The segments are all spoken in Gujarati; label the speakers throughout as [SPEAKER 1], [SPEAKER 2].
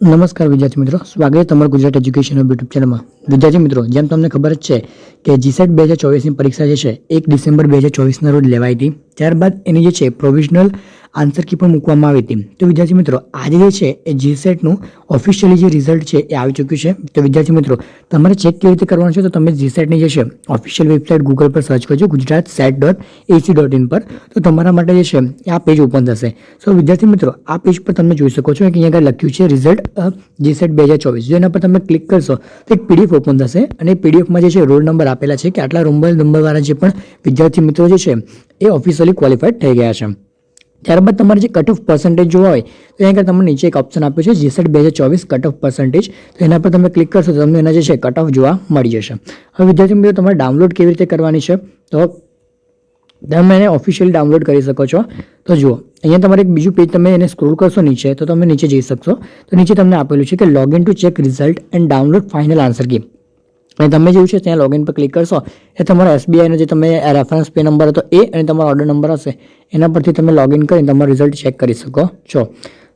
[SPEAKER 1] નમસ્કાર વિદ્યાર્થી મિત્રો. સ્વાગત તમારું ગુજરાત એજ્યુકેશન યુટ્યુબ ચેનલમાં વિદ્યાર્થી મિત્રો, જેમ તમને ખબર જ છે કે જીસેટ બે હજાર ચોવીસની પરીક્ષા જે છે, એક ડિસેમ્બર બે હજાર ચોવીસના રોજ લેવાઈ હતી. ત્યારબાદ એની જે છે પ્રોવિઝનલ આન્સર કી પણ મૂકવામાં આવી હતી. તો વિદ્યાર્થી મિત્રો, આજે જે છે એ જીસેટનું ઓફિશિયલી જે રિઝલ્ટ છે એ આવી ચૂક્યું છે. તો વિદ્યાર્થી મિત્રો, તમારે ચેક કેવી રીતે કરવાનું છે તો તમે જીસેટની જે છે ઓફિશિયલ વેબસાઇટ ગૂગલ પર સર્ચ કરજો Gujarat set dot AC dot in પર. તો તમારા માટે જે છે આ પેજ ઓપન થશે. સો વિદ્યાર્થી મિત્રો, આ પેજ પર તમે જોઈ શકો છો કે અહીંયા આગળ લખ્યું છે રિઝલ્ટ જીસેટ બે હજાર ચોવીસ. જો એના પર તમે ક્લિક કરશો તો એક પીડીએફ ઓપન થશે અને પીડીએફમાં જે છે રોલ નંબર આપેલા છે કે આટલા રોલ નંબરવાળા જે પણ વિદ્યાર્થી મિત્રો જે છે એ ઓફિશિયલી ક્વોલિફાઈડ થઈ ગયા છે. ત્યારબાદ તમારે જે કટ ઓફ પર્સન્ટેજ જોવા હોય, તો અહીંયા તમને નીચે એક ઓપ્શન આપ્યું છે જીસેટ બે હજાર ચોવીસ કટ ઓફ પર્સન્ટેજ તો એના પર તમે ક્લિક કરશો, તો તમને એના જે છે કટ ઓફ જોવા મળી જશે. હવે વિદ્યાર્થી મિત્રો, તમારે ડાઉનલોડ કેવી રીતે કરવાની છે? તો તમે એને ઓફિશિયલી ડાઉનલોડ કરી શકો છો. તો જુઓ, અહીંયા તમારે એક બીજું પેજ તમે એને સ્ક્રોલ કરશો નીચે, તો તમે નીચે જઈ શકશો. તો નીચે તમને આપેલું છે કે login to check result and download final answer key અને તમે જેવું છે ત્યાં લોગિન પર ક્લિક કરશો, એ તમારો એસબીઆઈનો જે તમે રેફરન્સ પે નંબર હતો એ અને તમારો ઓર્ડર નંબર હશે. એના પરથી તમે લોગિન કરીને તમારું રિઝલ્ટ ચેક કરી શકો છો.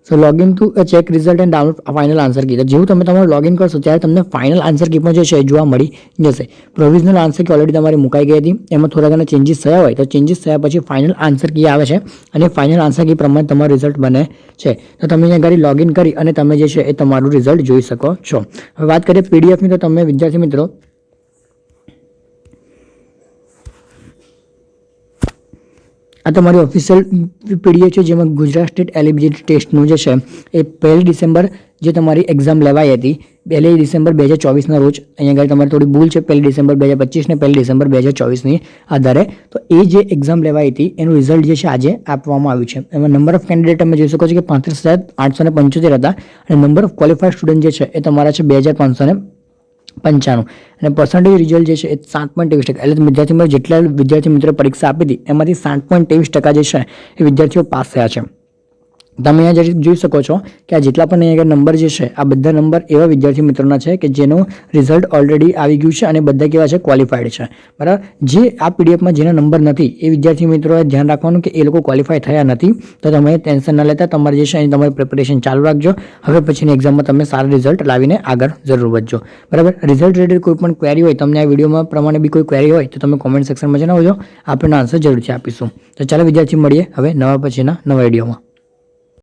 [SPEAKER 1] So login to check result and download final answer key તો જેવું તમે તમારું લોગિન કરશો ત્યારે તમને ફાઇનલ આન્સર કી પણ જે છે જોવા મળી જશે. પ્રોવિઝનલ આન્સર કી ઓલરેડી તમારી મુકાઈ ગઈ હતી. એમાં થોડા ઘણા ચેન્જીસ થયા હોય તો ચેન્જીસ થયા પછી ફાઇનલ આન્સર કી આવે છે અને ફાઇનલ આન્સર કી પ્રમાણે તમારું રિઝલ્ટ બને છે. તો તમે અહીંયા ઘરે લોગિન કરી અને તમે જે છે એ તમારું રિઝલ્ટ જોઈ શકો છો. હવે વાત કરીએ પીડીએફની તો તમે વિદ્યાર્થી મિત્રો આ તમારી ઓફિશિયલ પીડીએફ છે, જેમાં ગુજરાત સ્ટેટ એલિબિલિટી ટેસ્ટનું જે છે, એ પહેલી ડિસેમ્બર જે તમારી એક્ઝામ લેવાઈ હતી, પહેલી ડિસેમ્બર બે હજાર ચોવીસના રોજ. અહીંયા આગળ તમારી થોડી ભૂલ છે, પહેલી ડિસેમ્બર બે હજાર પચીસને પહેલી ડિસેમ્બર બે હજાર ચોવીસની આધારે. તો એ જે એક્ઝામ લેવાઈ હતી, એનું રિઝલ્ટ જે છે, આજે આપવામાં આવ્યું છે. એમાં નંબર ઓફ કેન્ડિડેટ તમે જોઈ શકો છો કે પાંત્રીસ હજાર આઠસો ને પંચોતેર હતા. અને નંબર ઓફ ક્વોલિફાઈડ સ્ટુડન્ટ જે છે, એ તમારા છે, બે હજાર પાંચસો ને પંચાણું. અને પર્સન્ટેજ રિઝલ્ટ જે છે એ સાત પોઈન્ટ ત્રેવીસ ટકા. એટલે વિદ્યાર્થી જેટલા વિદ્યાર્થી મિત્રો પરીક્ષા આપી હતી, એમાંથી સાત પોઈન્ટ ત્રેવીસ ટકા જે છે એ વિદ્યાર્થીઓ પાસ થયા છે. તમે અહીંયા જરી જોઈ શકો છો કે આ જેટલા પણ અહીંયા નંબર જે છે, આ બધા નંબર એવા વિદ્યાર્થી મિત્રોના છે કે જેનું રિઝલ્ટ ઓલરેડી આવી ગયું છે અને બધા કેવા છે ક્વોલિફાઈડ છે. બરાબર? જે આ પીડીએફમાં જેના નંબર નથી, એ વિદ્યાર્થી મિત્રોએ ધ્યાન રાખવાનું કે એ લોકો ક્વોલિફાય થયા નથી. તો તમે ટેન્શન ન લેતા, તમારે જે છે અહીં તમારી પ્રિપેરેશન ચાલુ રાખજો. હવે પછીની એક્ઝામમાં તમે સારા રિઝલ્ટ લાવીને આગળ જરૂર વધજો. બરાબર? રિઝલ્ટ રિલેટેડ કોઈ પણ ક્વેરી હોય, તમને આ વિડીયોમાં પ્રમાણે બી કોઈ ક્વેરી હોય, તો તમે કોમેન્ટ સેક્શનમાં જણાવજો. આપણે આન્સર જરૂરથી આપીશું. તો ચાલો વિદ્યાર્થી મળીએ હવે નવા પછીના નવા વિડીયોમાં.